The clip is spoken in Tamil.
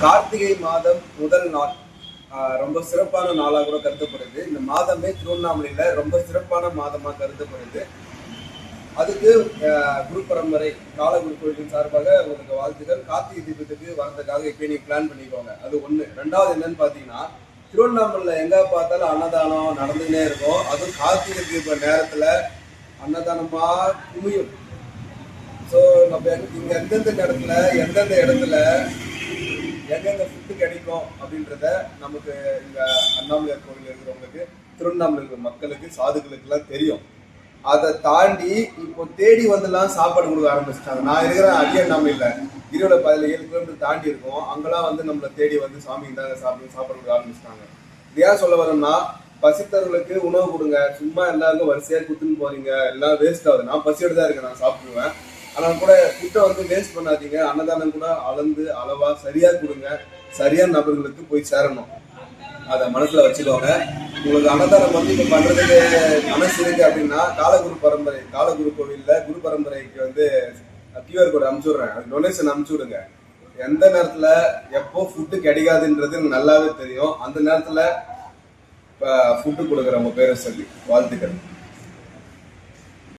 கார்த்திகை மாதம் முதல் நாள். ரொம்ப சிறப்பான நாளாக கூட கருதப்படுது. இந்த மாதமே திருவண்ணாமலையில ரொம்ப சிறப்பான மாதமாக கருதப்படுது. அதுக்கு குரு பரம்பரை காலகுரு கோயிலின் சார்பாக உங்களுக்கு வாழ்த்துக்கள் கார்த்திகை தீபத்துக்கு வரதுக்காக இப்போ நீங்கள் பிளான் பண்ணிக்கோங்க. அது ஒன்று ரெண்டாவது என்னன்னு பார்த்தீங்கன்னா திருவண்ணாமலையில் எங்கே பார்த்தாலும் அன்னதானம் நடந்துகிட்டே இருக்கும். அதுவும் கார்த்திகை தீப நேரத்தில் அன்னதானமாக குமியும். ஸோ நம்ம இங்கே எந்தெந்த இடத்துல எந்தெந்த இடத்துல எங்கெங்க ஃபுட்டு கிடைக்கும் அப்படின்றத நமக்கு இங்க அண்ணாமலையார் கோவில் இருக்கிறவங்களுக்கு திருவண்ணாமலை இருக்கிற மக்களுக்கு சாதுகளுக்குலாம் எல்லாம் தெரியும். அதை தாண்டி இப்போ தேடி வந்துலாம் சாப்பாடு கொடுக்க ஆரம்பிச்சிட்டாங்க. நான் இருக்கிற அடியண்ணாமலையில் இருபது பதில ஏழு கிலோமீட்டர் தாண்டி இருக்கோம். அங்கெல்லாம் வந்து நம்மளை தேடி வந்து சாமி தாங்க சாப்பிட்டு சாப்பாடு கொடுக்க ஆரம்பிச்சிட்டாங்க. இது ஏன் சொல்ல வரோம்னா பசித்தவர்களுக்கு உணவு கொடுங்க. சும்மா எல்லாருக்கும் வரிசையா குத்துன்னு போறீங்க. எல்லாம் வேஸ்ட் ஆகுது. நான் பசியோடு தான் இருக்கேன். நான் சாப்பிடுவேன் ஆனா கூட ஃபுட்டை வந்து வேஸ்ட் பண்ணாதீங்க. அன்னதானம் கூட அளந்து அளவா சரியா கொடுங்க. சரியான நபர்களுக்கு போய் சேரணும். அதை மனசுல வச்சுக்கோங்க. உங்களுக்கு அன்னதானம் வந்து இப்ப பண்றதுக்கு மனசு இருக்கு அப்படின்னா காலகுரு பரம்பரை காலகுரு கோவில்ல குரு பரம்பரைக்கு வந்து கியூஆர் கோடு அனுப்பிச்சுடுறேன் அது டொனேஷன் அனுப்பிச்சு விடுங்க எந்த நேரத்துல எப்போ ஃபுட்டு கிடைக்காதுன்றது எனக்கு நல்லாவே தெரியும். அந்த நேரத்துல ஃபுட்டு கொடுக்குற உங்க பேரை சொல்லி. வாழ்த்துக்கள்.